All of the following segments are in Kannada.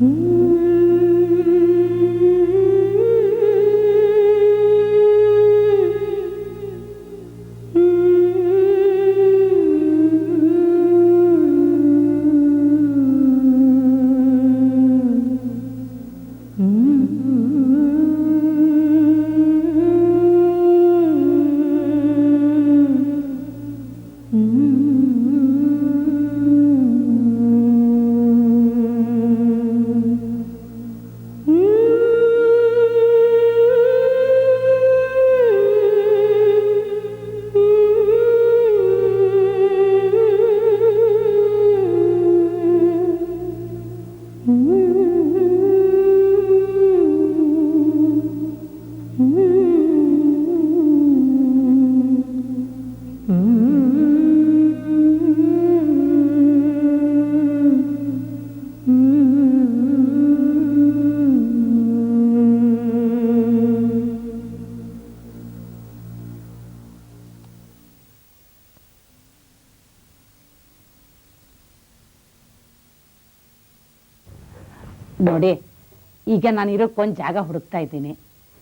Mm. ನೋಡಿ ಈಗ ನಾನು ಇರೋಕ್ಕೆ ಒಂದು ಜಾಗ ಹುಡುಕ್ತಾ ಇದ್ದೀನಿ.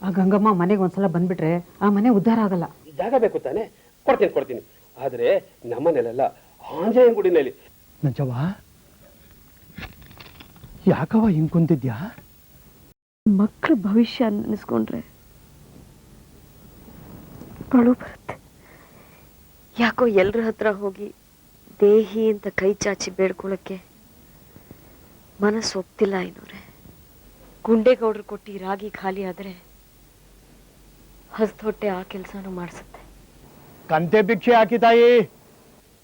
ಆ ಗಂಗಮ್ಮ ಮನೆಗೆ ಒಂದ್ಸಲ ಬಂದ್ಬಿಟ್ರೆ ಆ ಮನೆ ಉದ್ಧಾರ ಆಗಲ್ಲ. ಜಾಗ ಬೇಕು ತಾನೆ. ಕೊಡ್ತೀನಿ ಕೊಡ್ತೀನಿ. ಆದ್ರೆ ನಮ್ಮನೆಲ್ಲ ಆಂಜನೇಯ ಗುಡಿನಲ್ಲಿ. ನಂಜವ್ವ ಯಾಕವ ಹಿಂಗ್ ಕುಂತಿದ್ಯಾ? ಮಕ್ಕಳ ಭವಿಷ್ಯ ನೆನೆಸ್ಕೊಂಡ್ರೆ ಅಳು ಬರುತ್ತೆ. ಯಾಕೋ ಎಲ್ರ ಹತ್ರ ಹೋಗಿ ದೇಹಿ ಅಂತ ಕೈ ಚಾಚಿ ಬೇಡ್ಕೊಳಕ್ಕೆ ಮನಸ್ಸು ಒಪ್ತಿಲ್ಲ ಇನ್ನೋರೆ. ಗುಂಡೇಗೌಡ್ರು ಕೊಟ್ಟು ರಾಗಿ ಖಾಲಿ ಆದ್ರೆ ಹಸ್ದ್ ಹೊಟ್ಟೆ ಆ ಕೆಲಸನೂ ಮಾಡಿಸುತ್ತೆ. ಕಂತೆ ಭಿಕ್ಷೆ ಹಾಕಿ ತಾಯಿ.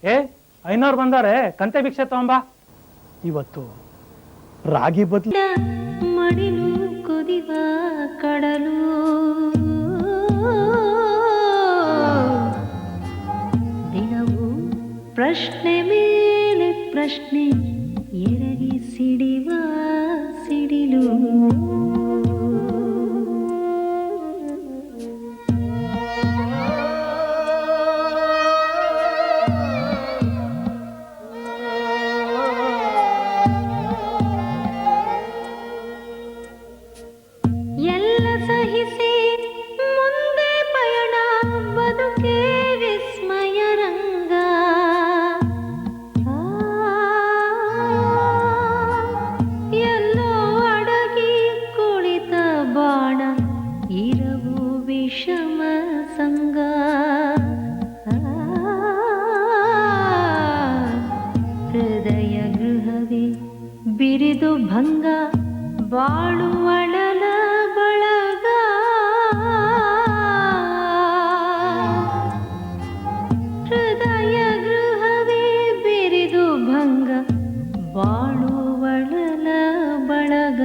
ಏ ಐನೋರ್ ಬಂದಾರೆ ಕಂತೆ ಭಿಕ್ಷೆ ತಗೊಂಬಾ. ಇವತ್ತು ರಾಗಿ ಬದಲು ಮಡಿಲು ಕುದಿವ ಕಡಲು. ದಿನವೂ ಪ್ರಶ್ನೆ ಮೇಲೆ ಪ್ರಶ್ನೆ. ಎರಗಿ ಸಿಡಿವ ಸಿಡಿಲು ಎಲ್ಲ ಸಹಿಸಿ இரவு விஷம சங்கா. ಹೃದಯ ಗೃಹವೇ ಬಿರಿದು ಭಂಗ ಬಾಳುವಳಲ ಬಳಗ ಹೃದಯ ಗೃಹವೇ ಬಿರಿದು ಭಂಗ ಬಾಳುವಳಲ ಬಳಗ